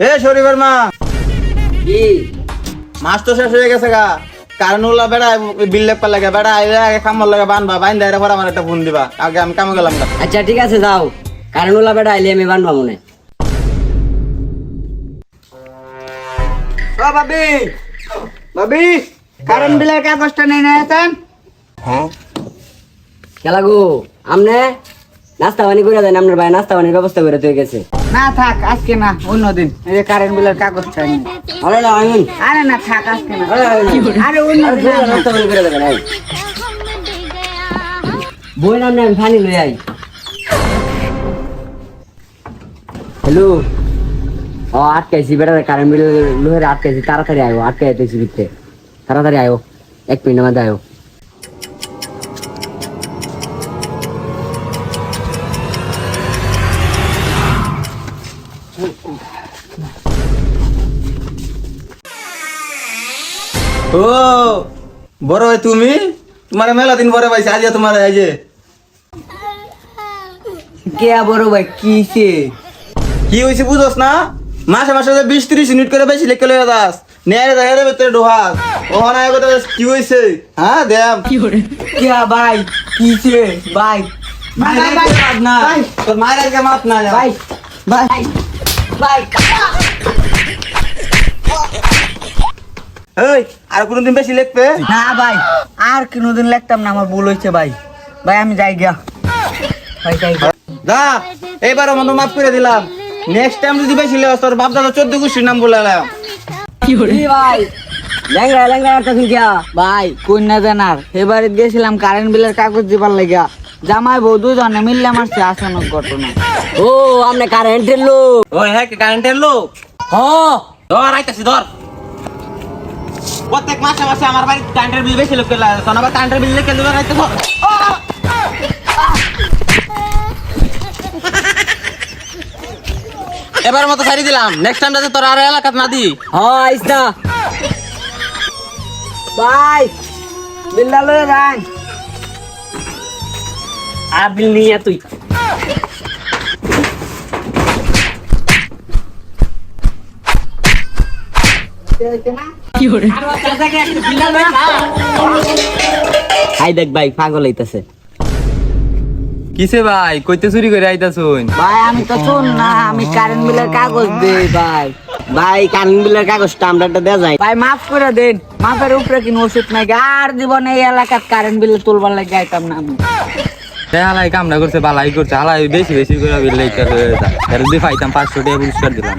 এ শরীফের মা। কি? মাস তো শেষ হয়ে গেছে গা। কারণ ওলা বেড়া বিল লেপা লাগে বেড়া আইলে আগে কামর লাগে বানবা বাইন দেয় পর আমার একটা ফোন দিবা। আগে আমি কামে গেলাম গা। আচ্ছা ঠিক আছে যাও। কারণ ওলা বেটা আইলে আমি বানবা মনে। ও ভাবি ভাবি কারেন্ট বিলের কাগজটা নিয়ে নিয়েছেন খেলা গো আমনে? নাস্তা পানি করে দেন আপনার ভাই নাস্তা পানির ব্যবস্থা করে তুই গেছে। না থাক আজকে না অন্যদিন। এই যে কারেন্ট বিলের কাগজটা নিয়ে আরে না আইন। আরে না থাক আজকে না। আরে অন্যদিন বই নাম আমি পানি লই আই। হ্যালো? ও আটকাইছি বেটা কারেন্ট বিল লোহের আটকাইছি। তাড়াতাড়ি আয়ো আটকাইতেছি ভিতরে। তাড়াতাড়ি আয়ো এক মিনিটের মধ্যে আয়ো। ও বড় ভাই তুমি? তোমার মেলা দিন পরে পাইছি আজ তোমার এই যে। কে বড় ভাই কিসে কি হয়েছে বুঝোস না? মাসে মাসে যে বিশ ত্রিশ মিনিট করে বেশি লেখে লয়ে দাস নেয়ারে দেখারে ভিতরে ঢোহাস ও না কথা কি হয়েছে হ্যাঁ দেম কে ভাই কিসে ভাই আজকে মাত না তোর মায়ের আজকে মাত না ভাই ভাই। ভাই। এই আর কোনদিন বেশি লিখবে? না ভাই আর কোনোদিন লিখতাম না আমার ভুল হয়েছে ভাই। ভাই আমি যাই গিয়া। ভাই যাই যা এইবার মতো মাফ করে দিলাম। নেক্সট টাইম যদি বেশি তোর বাপ দাদা চোদ্দ গোষ্ঠীর নাম বলে এলাম কি ভাই জানার এবারে গেছিলাম কারেন্ট বিলের কাগজ দিবার লাগিয়া। জামাই বউ দুজনে মিললে মারছে আসানক ঘটনা। ও আমনে কারেন্টের লোক। ওই হ্যাঁ কারেন্টের লোক? হ। ধর আইতাছি ধর। প্রত্যেক মাসে মাসে আমার বাড়ি কারেন্টের বিল বেশি লোক লাগে সোনাবার কারেন্টের বিল দেবে রাইতে এবার মতো সারি দিলাম। নেক্সট টাইম যাতে তোর আর এলাকাত না দি হ আইস না। ভাই বিল্লা লয়ে যান। আবিল নিয়ে তুই। হাই দেখ ভাই পাগল হইতাছে। কিসে ভাই? কইতে চুরি করে আইতাছুন। ভাই আমি তো শুন না আমি কারেন্ট বিলের কাগজ দেই ভাই। ভাই কারেন্ট বিলের কাগজটা আমরা একটা দেয়া যায়। ভাই মাফ করে দেন। মাফের উপরে কিনো ওষুধ নাই। আর জীবনে এই এলাকার কারেন্ট বিল তুলবার লাগে যাইতাম না আমি। হালাই কামনা করছে বালাই করছে। হালাই বেশি বেশি করে বিল লেখা পাইতাম পাঁচশো টাকা পুরস্কার দিলাম।